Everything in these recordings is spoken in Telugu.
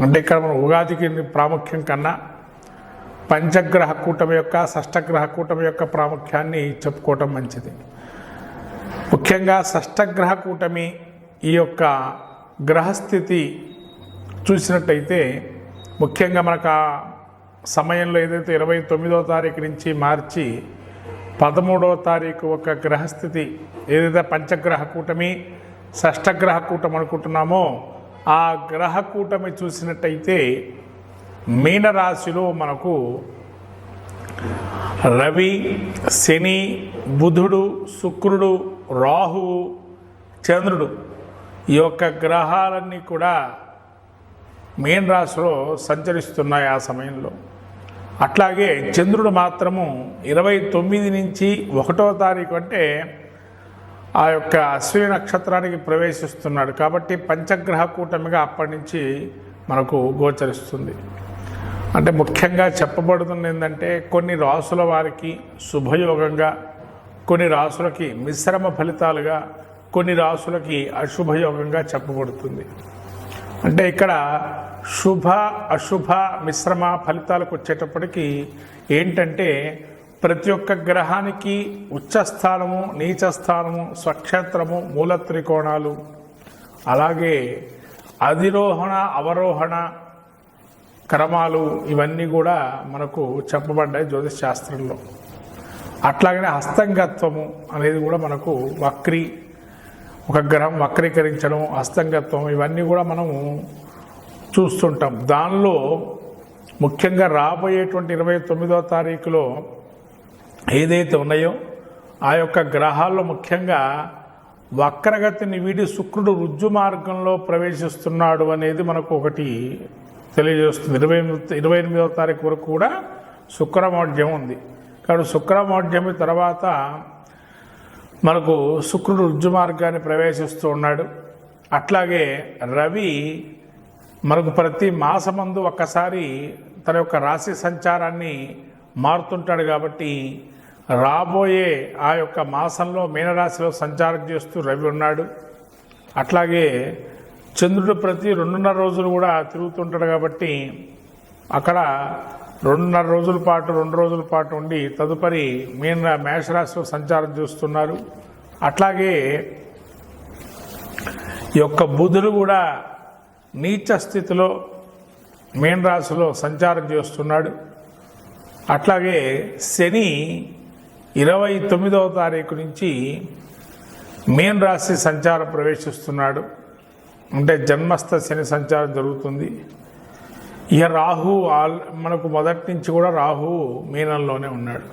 అంటే ఇక్కడ మనం ఉగాదికి ప్రాముఖ్యం కన్నా పంచగ్రహ కూటమి యొక్క షష్టగ్రహ కూటమి యొక్క ప్రాముఖ్యాన్ని చెప్పుకోవటం మంచిది. ముఖ్యంగా షష్టగ్రహ కూటమి ఈ యొక్క గ్రహస్థితి చూసినట్టయితే ముఖ్యంగా మనకు ఆ సమయంలో ఏదైతే ఇరవై తొమ్మిదో తారీఖు నుంచి మార్చి పదమూడవ తారీఖు ఒక గ్రహస్థితి ఏదైతే పంచగ్రహ కూటమి షష్టగ్రహ కూటమి అనుకుంటున్నామో ఆ గ్రహ కూటమి చూసినట్టయితే మీనరాశిలో మనకు రవి శని బుధుడు శుక్రుడు రాహువు చంద్రుడు ఈ యొక్క గ్రహాలన్నీ కూడా మీన రాశిలో సంచరిస్తున్నాయి ఆ సమయంలో. అట్లాగే చంద్రుడు మాత్రము ఇరవై తొమ్మిది నుంచి ఒకటో తారీఖు అంటే ఆ యొక్క అశ్విని నక్షత్రానికి ప్రవేశిస్తున్నాడు కాబట్టి పంచగ్రహ కూటమిగా అప్పటి నుంచి మనకు గోచరిస్తుంది. అంటే ముఖ్యంగా చెప్పబడుతుంది ఏంటంటే కొన్ని రాసుల వారికి శుభయోగంగా కొన్ని రాసులకి మిశ్రమ ఫలితాలుగా కొన్ని రాసులకి అశుభయోగంగా చెప్పబడుతుంది. అంటే ఇక్కడ శుభ అశుభ మిశ్రమ ఫలితాలకు వచ్చేటప్పటికి ఏంటంటే ప్రతి ఒక్క గ్రహానికి ఉచ్చస్థానము నీచస్థానము స్వక్షేత్రము మూల త్రికోణాలు అలాగే అధిరోహణ అవరోహణ క్రమాలు ఇవన్నీ కూడా మనకు చెప్పబడ్డాయి జ్యోతిష్ శాస్త్రంలో. అట్లాగనే హస్తంగత్వము అనేది కూడా మనకు వక్రీ ఒక గ్రహం వక్రీకరించడం హస్తంగత్వం ఇవన్నీ కూడా మనము చూస్తుంటాం. దానిలో ముఖ్యంగా రాబోయేటువంటి ఇరవై తొమ్మిదవ తారీఖులో ఏదైతే ఉన్నాయో ఆ యొక్క గ్రహాల్లో ముఖ్యంగా వక్రగతిని వీడి శుక్రుడు రుజ్జు మార్గంలో ప్రవేశిస్తున్నాడు అనేది మనకు ఒకటి తెలియజేస్తుంది. ఇరవై ఎనిమిది ఇరవై ఎనిమిదవ తారీఖు వరకు కూడా శుక్రమౌఢ్యం ఉంది. కాబట్టి శుక్రమౌఢ్యమి తర్వాత మనకు శుక్రుడు రుజ్జు మార్గాన్ని ప్రవేశిస్తూ ఉన్నాడు. అట్లాగే రవి మనకు ప్రతి మాసమందు ఒక్కసారి తన యొక్క రాశి సంచారాన్ని మారుతుంటాడు కాబట్టి రాబోయే ఆ యొక్క మాసంలో మీనరాశిలో సంచారం చేస్తూ రవి ఉన్నాడు. అట్లాగే చంద్రుడు ప్రతి రెండున్నర రోజులు కూడా తిరుగుతుంటాడు కాబట్టి అక్కడ రెండున్నర రోజుల పాటు రెండు రోజుల పాటు ఉండి తదుపరి మీన మేషరాశిలో సంచారం చేస్తున్నారు. అట్లాగే ఈ యొక్క బుధుడు కూడా నీచ స్థితిలో మీన రాశిలో సంచారం చేస్తున్నాడు. అట్లాగే శని ఇరవై తొమ్మిదవ తారీఖు నుంచి మీన రాశి సంచారం ప్రవేశిస్తున్నాడు. అంటే జన్మస్థ శని సంచారం జరుగుతుంది. ఇక రాహు ఆల్ మనకు మొదటి నుంచి కూడా రాహు మీనంలోనే ఉన్నాడు.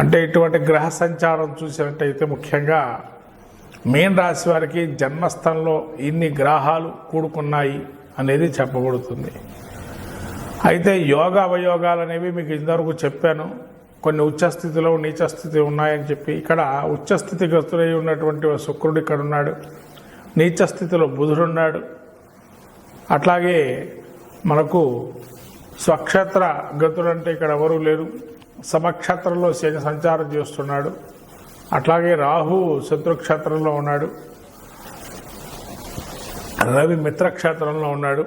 అంటే ఇటువంటి గ్రహ సంచారం చూసినట్టయితే ముఖ్యంగా మీన రాశి వారికి జన్మస్థంలో ఇన్ని గ్రహాలు కూడుకున్నాయి అనేది చెప్పబడుతుంది. అయితే యోగ అవయోగాలు అనేవి మీకు ఇంతవరకు చెప్పాను. కొన్ని ఉచ్చస్థితిలో నీచస్థితి ఉన్నాయని చెప్పి ఇక్కడ ఉచ్చస్థితి గతులై ఉన్నటువంటి శుక్రుడు ఇక్కడ ఉన్నాడు. నీచస్థితిలో బుధుడున్నాడు అట్లాగే మనకు స్వక్షేత్ర గతుడు అంటే ఇక్కడ ఎవరూ లేరు. సమక్షేత్రంలో శని సంచారం చేస్తున్నాడు. అట్లాగే రాహు శత్రుక్షేత్రంలో ఉన్నాడు. రవి మిత్రక్షేత్రంలో ఉన్నాడు.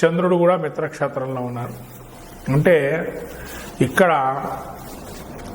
చంద్రుడు కూడా మిత్రక్షేత్రంలో ఉన్నారు అంటే ఇక్కడ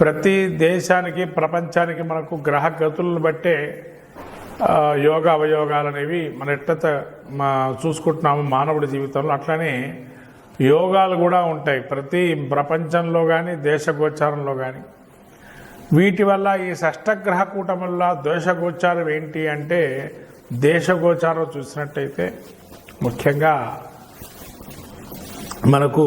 ప్రతి దేశానికి ప్రపంచానికి మనకు గ్రహ గతులను బట్టే యోగ అవయోగాలు అనేవి మన ఎట్ట మా చూసుకుంటున్నాము మానవుడి జీవితంలో. అట్లనే యోగాలు కూడా ఉంటాయి. ప్రతి ప్రపంచంలో కానీ దేశగోచారంలో కానీ వీటి వల్ల ఈ షష్టగ్రహ కూటం వల్ల దోషగోచారం ఏంటి అంటే దేశగోచారం చూసినట్టయితే ముఖ్యంగా మనకు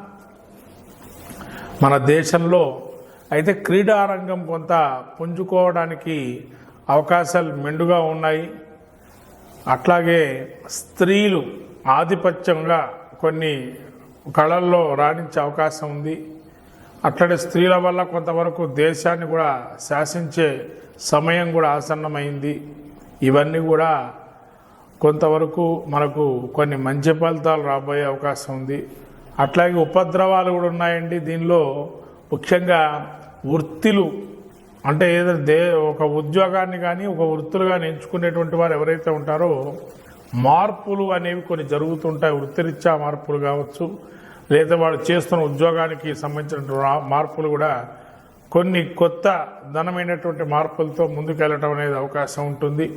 మన దేశంలో అయితే క్రీడారంగం కొంత పుంజుకోవడానికి అవకాశాలు మెండుగా ఉన్నాయి. అట్లాగే స్త్రీలు ఆధిపత్యంగా కొన్ని కళల్లో రాణించే అవకాశం ఉంది. అట్లనే స్త్రీల వల్ల కొంతవరకు దేశాన్ని కూడా శాసించే సమయం కూడా ఆసన్నమైంది. ఇవన్నీ కూడా కొంతవరకు మనకు కొన్ని మంచి ఫలితాలు రాబోయే అవకాశం ఉంది. అట్లాగే ఉపద్రవాలు కూడా ఉన్నాయండి. దీనిలో ముఖ్యంగా వృత్తిలు అంటే ఏదైనా దే ఒక ఉద్యోగాన్ని కానీ ఒక వృత్తులు కానీ ఎంచుకునేటువంటి వారు ఎవరైతే ఉంటారో మార్పులు అనేవి కొన్ని జరుగుతుంటాయి. వృత్తిరీత్యా మార్పులు కావచ్చు లేదా వాడు చేస్తున్న ఉద్యోగానికి సంబంధించిన మార్పులు కూడా కొన్ని కొత్త ధనమైనటువంటి మార్పులతో ముందుకెళ్ళటం అనేది అవకాశం ఉంటుంది.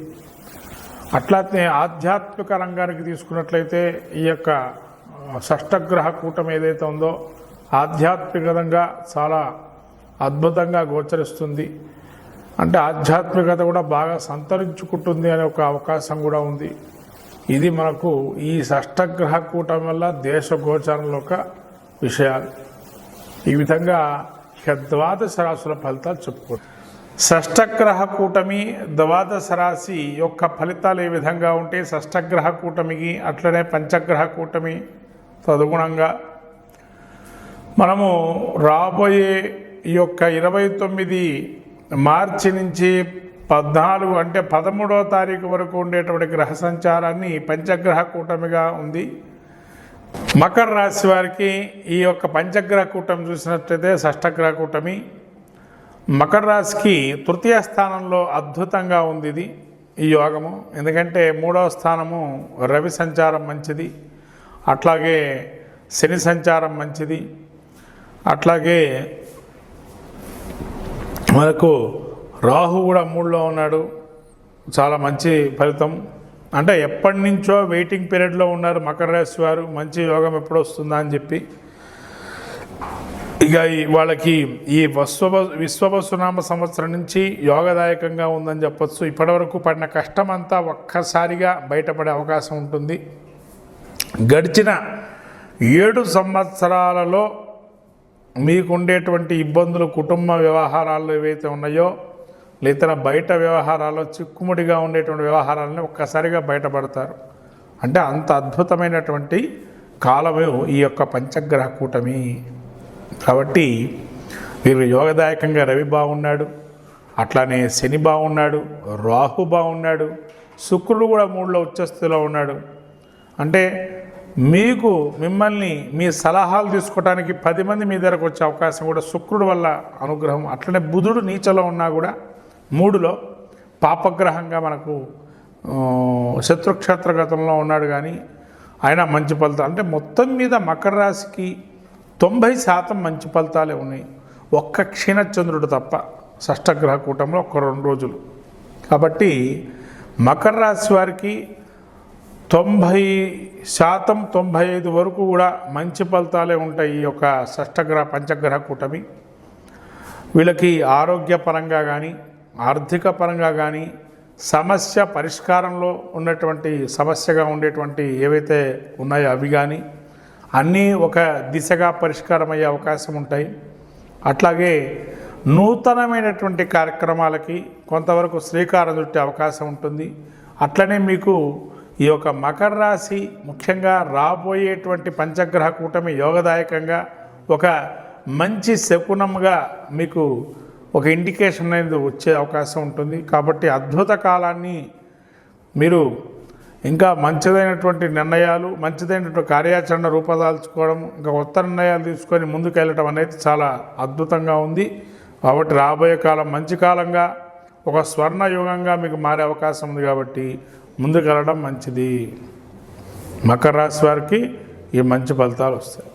అట్లానే ఆధ్యాత్మిక రంగానికి తీసుకున్నట్లయితే ఈ యొక్క షష్టగ్రహ కూటమి ఏదైతే ఉందో ఆధ్యాత్మికంగా చాలా అద్భుతంగా గోచరిస్తుంది. అంటే ఆధ్యాత్మికత కూడా బాగా సంతరించుకుంటుంది అనే ఒక అవకాశం కూడా ఉంది. ఇది మనకు ఈ షష్టగ్రహ కూటం వల్ల దేశ గోచారంలో ఒక విషయాలు. ఈ విధంగా ఇక ద్వాదశ రాశుల ఫలితాలు చెప్పుకోండి షష్టగ్రహ కూటమి ద్వాదశ రాశి యొక్క ఫలితాలు ఏ విధంగా ఉంటే షష్టగ్రహ కూటమికి అట్లనే పంచగ్రహ కూటమి తదుగుణంగా మనము రాబోయే ఈ యొక్క ఇరవై తొమ్మిది మార్చి నుంచి పద్నాలుగు అంటే పదమూడవ తారీఖు వరకు ఉండేటువంటి గ్రహ సంచారాన్ని పంచగ్రహ కూటమిగా ఉంది. మకర రాశి వారికి ఈ యొక్క పంచగ్రహ కూటమి చూసినట్లయితే షష్టగ్రహ కూటమి. మకర రాశికి తృతీయ స్థానంలో అద్భుతంగా ఉంది ఇది ఈ యోగము. ఎందుకంటే మూడవ స్థానము రవి సంచారం మంచిది. అట్లాగే శని సంచారం మంచిది. అట్లాగే మనకు రాహు కూడా మూడులో ఉన్నాడు. చాలా మంచి ఫలితం. అంటే ఎప్పటి నుంచో వెయిటింగ్ పీరియడ్లో ఉన్నారు మకర రాశి వారు. మంచి యోగం ఎప్పుడు వస్తుందా అని చెప్పి. ఇక వాళ్ళకి ఈ విశ్వ విశ్వవసునామ సంవత్సరం నుంచి యోగదాయకంగా ఉందని చెప్పొచ్చు. ఇప్పటివరకు పడిన కష్టం అంతా ఒక్కసారిగా బయటపడే అవకాశం ఉంటుంది. గడిచిన ఏడు సంవత్సరాలలో మీకుండేటువంటి ఇబ్బందులు కుటుంబ వ్యవహారాలు ఏవైతే ఉన్నాయో లేదా బయట వ్యవహారాల్లో చిక్కుముడిగా ఉండేటువంటి వ్యవహారాలని ఒక్కసారిగా బయటపడతారు. అంటే అంత అద్భుతమైనటువంటి కాలమే ఈ యొక్క పంచగ్రహ కూటమి. కాబట్టి వీరు యోగదాయకంగా రవి బాగున్నాడు అట్లానే శని బాగున్నాడు రాహు బాగున్నాడు శుక్రుడు కూడా మూడులో ఉచ్చస్థితిలో ఉన్నాడు. అంటే మీకు మిమ్మల్ని మీ సలహాలు తీసుకోవడానికి పది మంది మీ దగ్గరకు వచ్చే అవకాశం కూడా శుక్రుడు వల్ల అనుగ్రహం అట్లనే బుధుడు నీచలో ఉన్నా కూడా మూడులో పాపగ్రహంగా మనకు శత్రుక్షేత్రగతంలో ఉన్నాడు కానీ ఆయన మంచి ఫలితాలు అంటే మొత్తం మీద మకర రాశికి తొంభై శాతం మంచి ఫలితాలే ఉన్నాయి. ఒక్క క్షీణచంద్రుడు తప్ప షష్టగ్రహ కూటంలో ఒక రెండు రోజులు. కాబట్టి మకర రాశి వారికి తొంభై శాతం తొంభై ఐదు వరకు కూడా మంచి ఫలితాలే ఉంటాయి ఈ యొక్క షష్టగ్రహ పంచగ్రహ కూటమి. వీళ్ళకి ఆరోగ్యపరంగా కానీ ఆర్థిక పరంగా కానీ సమస్య పరిష్కారంలో ఉన్నటువంటి సమస్యగా ఉండేటువంటి ఏవైతే ఉన్నాయో అవి కానీ అన్నీ ఒక దిశగా పరిష్కారం అయ్యే అవకాశం ఉంటాయి. అట్లాగే నూతనమైనటువంటి కార్యక్రమాలకి కొంతవరకు శ్రీకారం చుట్టే అవకాశం ఉంటుంది. అట్లనే మీకు ఈ యొక్క మకర రాశి ముఖ్యంగా రాబోయేటువంటి పంచగ్రహ కూటమి యోగదాయకంగా ఒక మంచి శకునంగా మీకు ఒక ఇండికేషన్ అనేది వచ్చే అవకాశం ఉంటుంది. కాబట్టి అద్భుత కాలాన్ని మీరు ఇంకా మంచిదైనటువంటి నిర్ణయాలు మంచిదైనటువంటి కార్యాచరణ రూపదాల్చుకోవడం ఇంకా కొత్త నిర్ణయాలు తీసుకొని ముందుకు వెళ్ళటం అనేది చాలా అద్భుతంగా ఉంది. కాబట్టి రాబోయే కాలం మంచి కాలంగా ఒక స్వర్ణ యుగంగా మీకు మారే అవకాశం ఉంది కాబట్టి ముందుకు వెళ్ళడం మంచిది. మకర రాశి వారికి ఈ మంచి ఫలితాలు వస్తాయి.